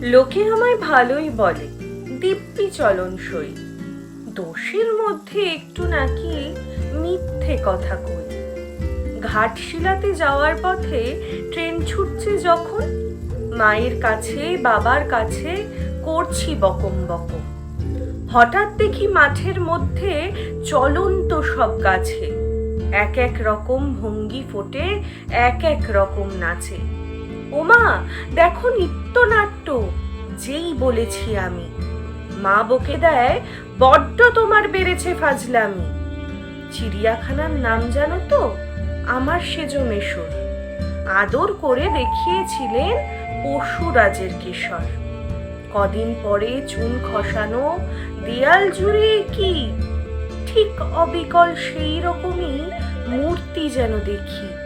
লোকে আমায় ভালোই বলে দিব্যি চলনসই দোষের মধ্যে একটু নাকি মিথ্যে কথা কই। ঘাটশিলাতে যাওয়ার পথে ট্রেন ছুটছে যখন, মায়ের কাছে, বাবার কাছে করছি বকম বকম। হঠাৎ দেখি মাঠের মধ্যে চলন্ত সব গাছে। এক এক রকম ভঙ্গি ফোটে, এক এক রকম নাচে। ওমা, দেখো নিত্যনাট্য। যেই বলেছি আমি। মা বকে দেয়, বড্ড তোমার বেড়েছে ফাজলামি। চিড়িয়াখানার নাম জানো তো? আমার সেজ মেশর। আদর করে দেখিয়েছিলেন পশুরাজের কেশর। কদিন পরে চুন খসানো, দেয়াল জুড়ে কি? ঠিক অবিকল সেই রকমই মূর্তি যেন দেখি।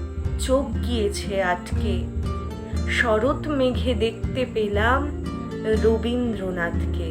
চোখ গিয়েছে আটকে। শরৎ মেঘে দেখতে পেলাম রবীন্দ্রনাথকে।